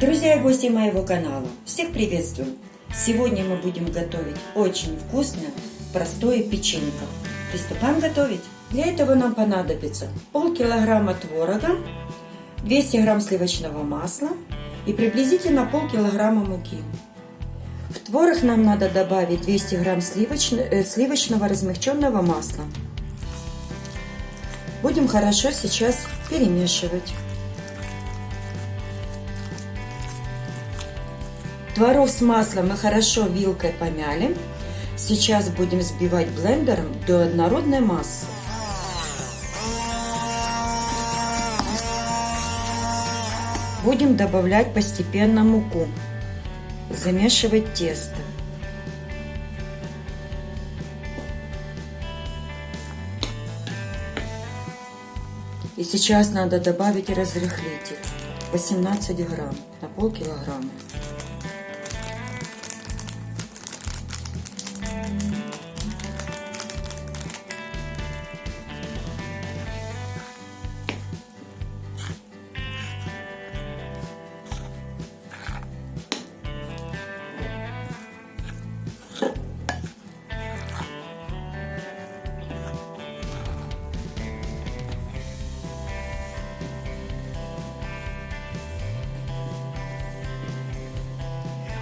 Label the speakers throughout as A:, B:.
A: Друзья и гости моего канала, всех приветствую! Сегодня мы будем готовить очень вкусное, простое печенье. Приступаем готовить. Для этого нам понадобится полкилограмма творога, 200 грамм сливочного масла и приблизительно полкилограмма муки. В творог нам надо добавить 200 грамм сливочного, э, сливочного размягченного масла. Будем хорошо сейчас перемешивать. Творог с маслом мы хорошо вилкой помяли. Сейчас будем взбивать блендером до однородной массы. Будем добавлять постепенно муку. Замешивать тесто. И сейчас надо добавить разрыхлитель. 18 грамм на полкилограмма.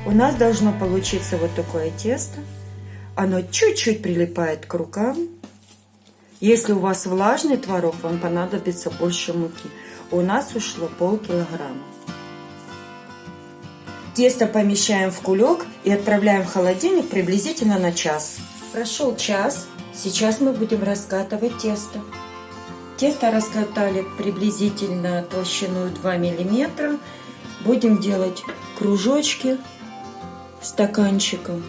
A: У нас должно получиться вот такое тесто. Оно чуть-чуть прилипает к рукам. Если у вас влажный творог, вам понадобится больше муки. У нас ушло полкилограмма. Тесто помещаем в кулек и отправляем в холодильник приблизительно на час. Прошел час. Сейчас мы будем раскатывать тесто. Тесто раскатали приблизительно толщиной 2 миллиметра. Будем делать кружочки стаканчиком.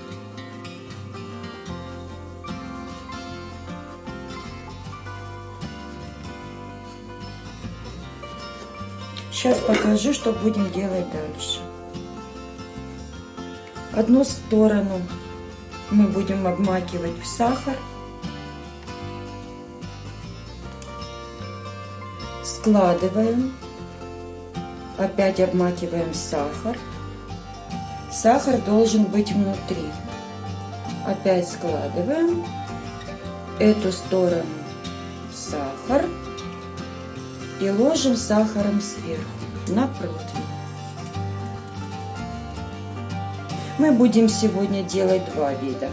A: Сейчас покажу, что будем делать дальше. Одну сторону мы будем обмакивать в сахар. Складываем. Опять обмакиваем сахар. Сахар должен быть внутри. Опять складываем эту сторону сахар и ложим сахаром сверху на противень. Мы будем сегодня делать два вида.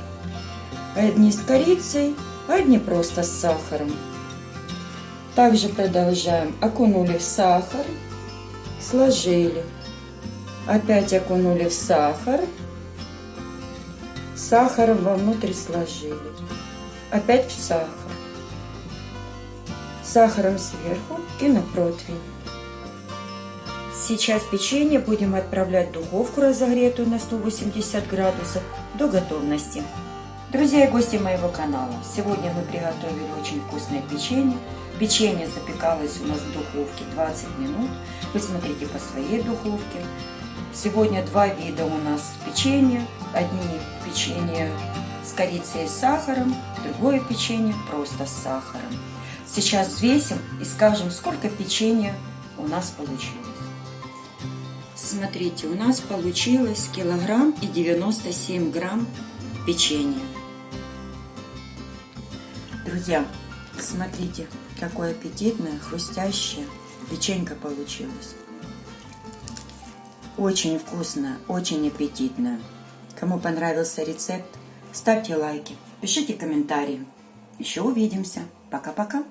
A: Одни с корицей, одни просто с сахаром. Также продолжаем. Окунули в сахар, сложили Опять окунули в сахар. Сахаром вовнутрь сложили. Опять в сахар. Сахаром сверху и на противень. Сейчас печенье будем отправлять в духовку разогретую на 180 градусов до готовности. Друзья и гости моего канала, сегодня мы приготовили очень вкусное печенье. Печенье запекалось у нас в духовке 20 минут. Вы смотрите по своей духовке. Сегодня два вида у нас печенья. Одни печенье с корицей и сахаром, другое печенье просто с сахаром. Сейчас взвесим и скажем, сколько печенья у нас получилось. Смотрите, у нас получилось килограмм и 97 грамм печенья. Друзья, смотрите, какое аппетитное, хрустящее печенька получилось. Очень вкусно, очень аппетитно. Кому понравился рецепт, ставьте лайки, пишите комментарии. Еще увидимся. Пока-пока.